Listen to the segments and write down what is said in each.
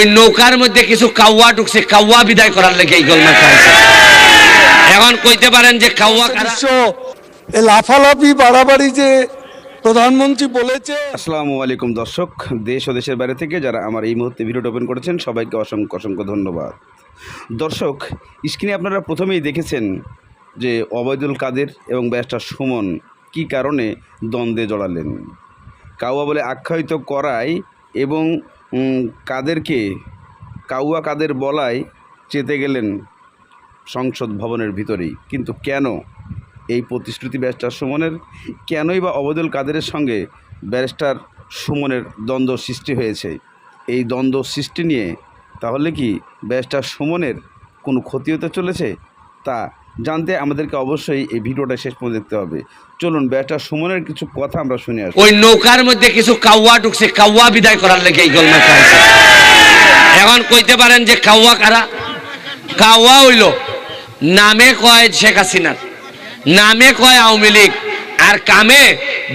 ওই নৌকার মধ্যে কিছু কাউয়া ঢুকছে কাউয়া বিদায় করার লেগে এই গোলমাল খাইছে এখন কইতে পারেন যে কাউয়া লাফালাফি বাড়াবাড়ি যে প্রধানমন্ত্রী বলেছে। আসসালামু আলাইকুম দর্শক দেশ ও দেশের বাইরে থেকে যারা আমার এই মুহূর্তে ভিডিওটা ওপেন করেছেন সবাইকে অসংখ্য অসংখ্য ধন্যবাদ। দর্শক স্ক্রিনে আপনারা প্রথমেই দেখেছেন যে অবৈদুল কাদের এবং ব্যাসটা সুমন কি কারণে দ্বন্দ্বে জড়ালেন। কাউয়া বলে আখ্যায়িত করায় এবং কাদেরকে, কাউয়া কাদের বলায় চেতে গেলেন সংসদ ভবনের ভিতরেই। কিন্তু কেন এই প্রতিশ্রুতি ব্যারিস্টার সুমনের? কেনই বা অবদুল কাদেরের সঙ্গে ব্যারিস্টার সুমনের দ্বন্দ্ব সৃষ্টি হয়েছে? এই দ্বন্দ্ব সৃষ্টি নিয়ে তাহলে কি ব্যারিস্টার সুমনের কোনো ক্ষতি হতে চলেছে? তা জানতে আমাদেরকে অবশ্যই এই ভিডিওটা শেষ পর্যন্ত দেখতে হবে। চলুন ব্যারিস্টার সুমনের কিছু কথা আমরা শুনে আসি। ওই নৌকার মধ্যে কিছু কাউয়া ঢুকছে, কাউয়া বিদায় করার লেগে এই খাইছে এখন কইতে পারেন যে কাউয়া কারা? কাউয়া হইল, নামে কয় শেখ হাসিনার, নামে কয় আওয়ামী লীগ, আর কামে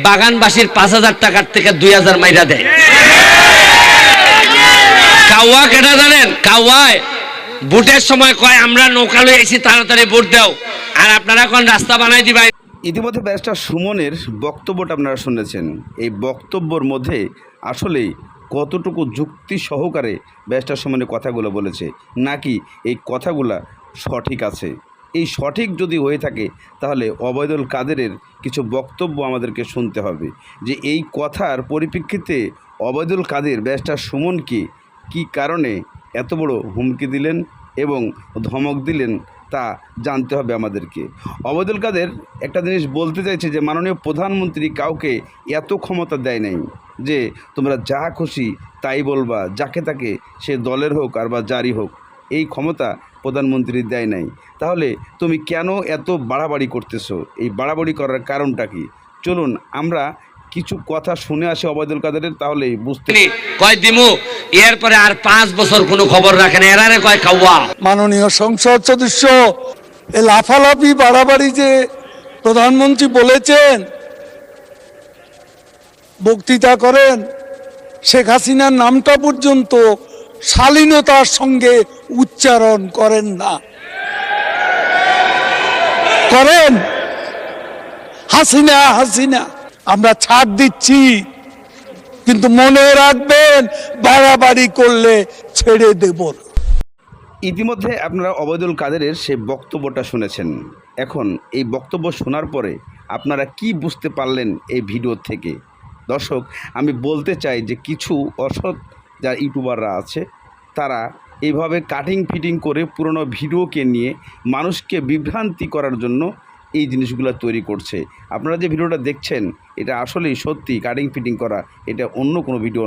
বাগানবাসীর পাঁচ হাজার টাকার থেকে দুই হাজার মাইরা দেয়। কাউয়া কেটা জানেন? কাউয়ায় ভোটের সময় কয়, আমরা নৌকা লই আইছি তাড়াতাড়ি ভোট দাও। আর আপনারা এখন রাস্তা বানাই দিবা। ইতিমধ্যে ব্যারিস্টার সুমনের বক্তব্যটা আপনারা শুনেছেন। এই বক্তব্যর মধ্যে আসলেই কতটুকু যুক্তি সহকারে ব্যারিস্টার সুমনের কথাগুলো বলেছে, নাকি এই কথাগুলা সঠিক আছে? এই সঠিক যদি হয়ে থাকে, তাহলে অবৈদুল কাদেরের কিছু বক্তব্য আমাদেরকে শুনতে হবে। যে এই কথার পরিপ্রেক্ষিতে অবৈদুল কাদের, ব্যারিস্টার সুমনকে কি কারণে এত বড় হুমকি দিলেন এবং ধমক দিলেন তা জানতে হবে আমাদেরকে। অবদুল কাদের একটা জিনিস বলতে চাইছে যে, মাননীয় প্রধানমন্ত্রী কাউকে এত ক্ষমতা দেয় নাই যে, তোমরা যা খুশি তাই বলবা, যাকে তাকে সে দলের হোক আর বা জারি হোক, এই ক্ষমতা প্রধানমন্ত্রী দেয় নাই। তাহলে তুমি কেন এত বাড়াবাড়ি করতেছো? এই বাড়াবাড়ি করার কারণটা কি? চলুন, আমরা কিছু কথা শুনে আসে অবৈদুল কাদেরের তাহলে বুঝতে কয় দিমু এরপরে আর পাঁচ বছর কোনো খবর রাখেন এরারে কয় খাওয়া মাননীয় সংসদ সদস্য এ লাফালাফি বাড়াবাড়ি যে প্রধানমন্ত্রী বলেছেন বক্তৃতা করেন শেখ হাসিনার নামটা পর্যন্ত শালীনতার সঙ্গে উচ্চারণ করেন না। করেন? হাসিনা হাসিনা। আমরা ছাড় দিচ্ছি। কিন্তু মনে রাখবেন, বাড়াবাড়ি করলে ছেড়ে দেব ইতিমধ্যে আপনারা অবৈদুল কাদেরের সেই বক্তব্যটা শুনেছেন। এখন এই বক্তব্য শোনার পরে আপনারা কি বুঝতে পারলেন এই ভিডিও থেকে? দর্শক, আমি বলতে চাই যে কিছু অসৎ যারা ইউটিউবাররা আছে, তারা এইভাবে কাটিং ফিটিং করে পুরনো ভিডিওকে নিয়ে মানুষকে বিভ্রান্তি করার জন্য এই জিনিসগুলো তৈরি করছে। আপনারা যে ভিডিওটা দেখছেন, এটা আসলেই সত্যি কাটিং ফিটিং করা, এটা অন্য কোনো ভিডিও